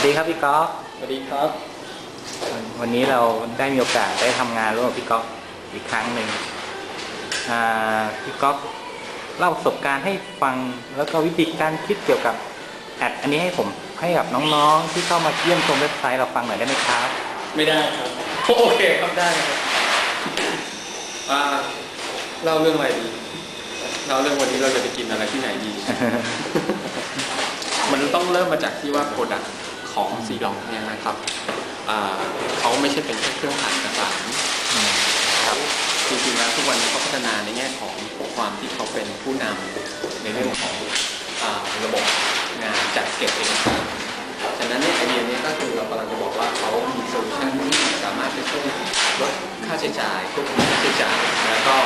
วัสดีครับพี่ก๊อฟสวัสดีครับ วันวันนี้เราได้มีโอกาสได้ทำงานร่วมกับพี่ก๊อฟอีกครั้งหนึ่งอ่าพี่ก๊อฟเล่าประสบการณ์ให้ฟังแล้วก็วิธีการคิดเกี่ยวกับแอดอันนี้ให้ผมให้กับน้องๆที่เข้ามาเยี่ยมชมเว็บไซต์เราฟังหน่อยได้ไหมครับ ไม่ได้ครับโอเคครับได้ครับอ่าเล่าเรื่องอะไรดีเล่าเรื่องวันนี้เราจะไปกินอะไรที่ไหนดีมันต้องเริ่มมาจากที่ว่าโปรดักต์ ของซีล็อกเนี่ยนะครับอ่าเขาไม่ใช่เป็นแค่เครื่องอ่านเอกสารครับจริงๆแล้วทุกวันนี้เขาพัฒนาในแง่ของความที่เขาเป็นผู้นำในเรื่องของอาระบบงานจัดเก็บเอกสารฉะนั้นเนี่ยไอเดียเนี้ก็คือเรากำลังจะบอกว่าเขามีโซลูชันที่สามารถจะช่วยลดค่าใช้จ่ายควบคุมค่าใช้จ่ายแล้วก็